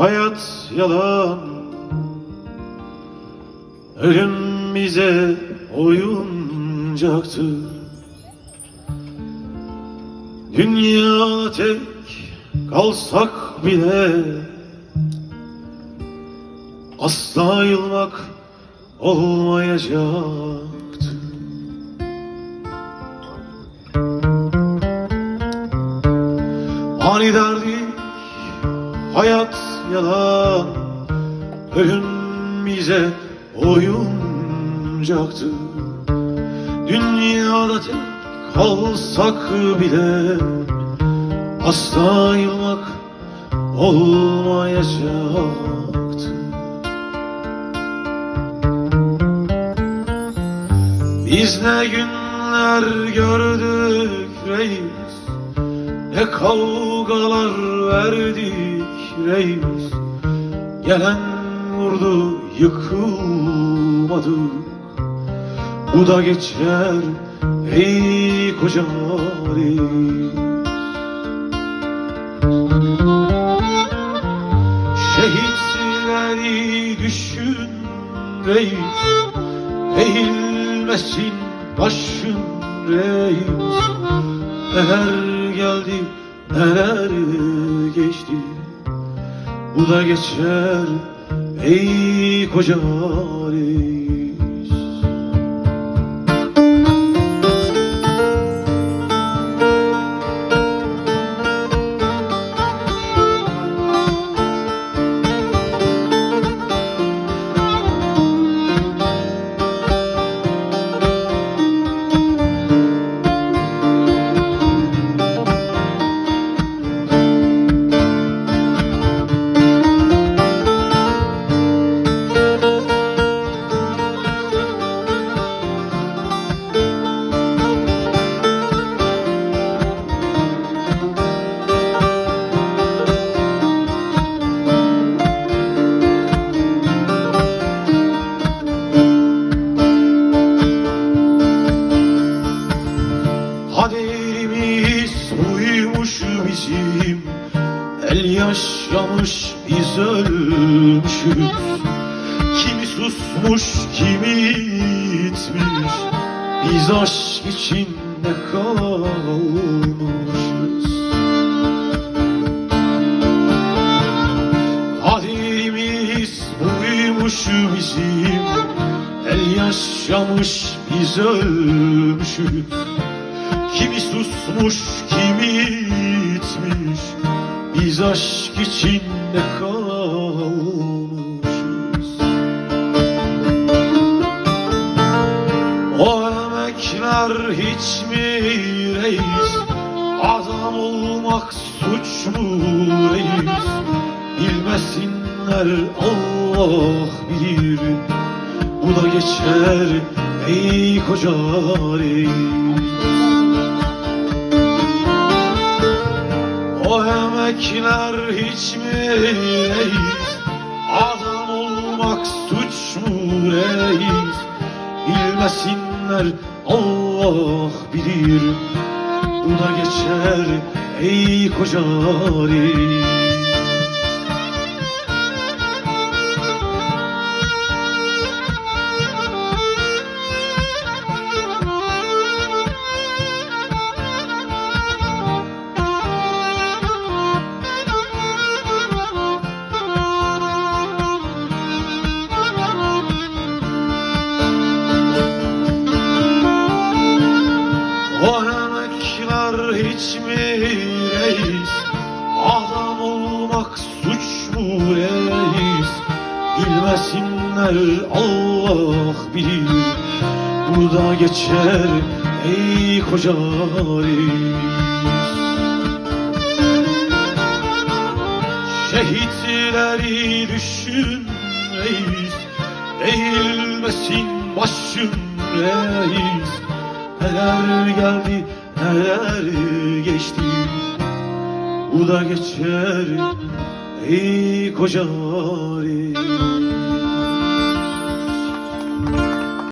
hayat yalan. Ölüm bize oyuncaktır. Dünya tek kalsak bile Asla yılmak olmayacaktı Ani derdik hayat yalan Ölüm bize oyuncaktı. Dünyada tek kalsak bile Asla yılmak olmayacaktı. Biz ne günler gördük reis Ne kavgalar verdik reis Gelen vurdu yıkılmadık Bu da geçer ey koca reis Şehitleri düşün reis Eğilmesin başın reis. Neler geldi neler geçti Bu da geçer ey koca reis bizim. El yaşamış biz ölmüşüz. Kimi susmuş kimi gitmiş Biz aşk içinde kalmışız. Kaderimiz buymuş bizim. El yaşamış biz ölmüşüz Kimi susmuş, kimi gitmiş Biz aşk içinde kalmışız. O emekler hiç mi reis? Adam olmak suç mu reis? Bilmesinler Allah bilir. Bu da geçer ey koca reis O emekler hiç mi? Reis Adam olmak suç mu reis? Bilmesinler Allah bilir. Bu da geçer ey koca reis mi reis Adam olmak suç mu reis? Bilmesinler Allah bilir. Bu da geçer ey koca reis. Şehitleri düşün reis Eğilmesin başın reis. Neler geldi neler geçti? Bu da geçer ey koca